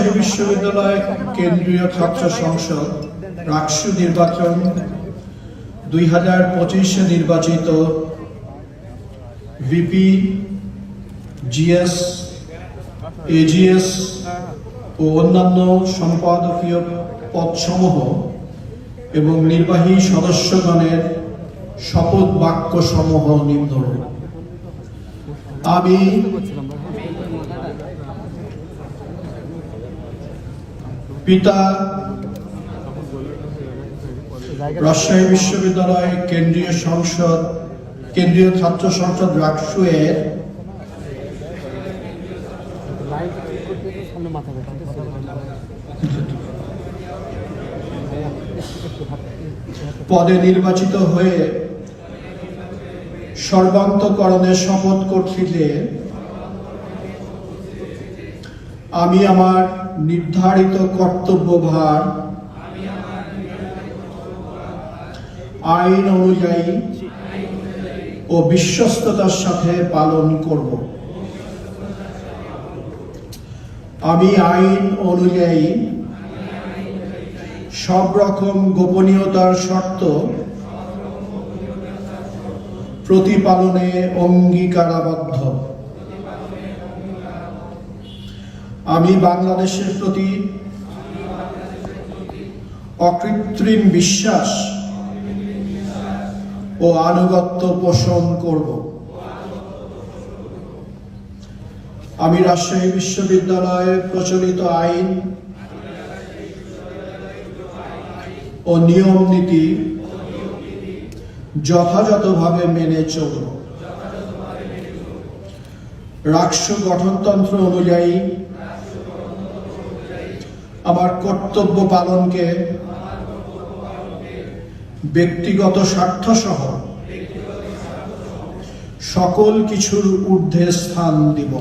রাজশাহী বিশ্ববিদ্যালয় কেন্দ্রীয় ছাত্র সংসদ, রাকসু নির্বাচন, দুই হাজার পঁচিশে নির্বাচিত ভিপি, জিএস, এজিএস ও অন্যান্য সম্পাদকীয় পদসমূহ এবং নির্বাহী সদস্যগণের শপথ বাক্য সমূহ নিম্নরূপ। আমি পিতা রাজশাহী বিশ্ববিদ্যালয় কেন্দ্রীয় সংসদ, কেন্দ্রীয় ছাত্র সংসদ রাকসু এর পদে নির্বাচিত হয়ে সর্বান্তকরণের শপথ করছি যে আমি আমার নির্ধারিত কর্তব্যভার আইন অনুযায়ী ও বিশ্বস্ততার সাথে পালন করব। আমি আইন অনুযায়ী সব রকম গোপনীয়তার শর্ত প্রতিপালনে অঙ্গীকারাবদ্ধ। আমি বাংলাদেশের প্রতি অকৃত্রিম বিশ্বাস ও আনুগত্য পোষণ করব। আমি রাজশাহী বিশ্ববিদ্যালয়ে প্রচলিত আইন ও নিয়ম নীতি যথাযথভাবে মেনে চলব। রাষ্ট্র গঠনতন্ত্র অনুযায়ী আমার কর্তব্য পালনকে ব্যক্তিগত স্বার্থ সহ সকল কিছুর ঊর্ধ্বে স্থান দিব।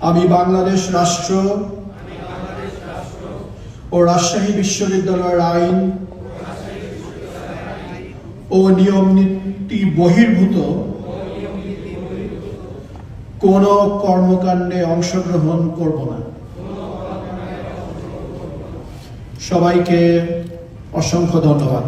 আমি বাংলাদেশ রাষ্ট্র ও রাজশাহী বিশ্ববিদ্যালয়ের আইন ও নিয়ম নীতি বহির্ভূত কোন কর্মকাণ্ডে অংশগ্রহণ করব না। সবাইকে অসংখ্য ধন্যবাদ।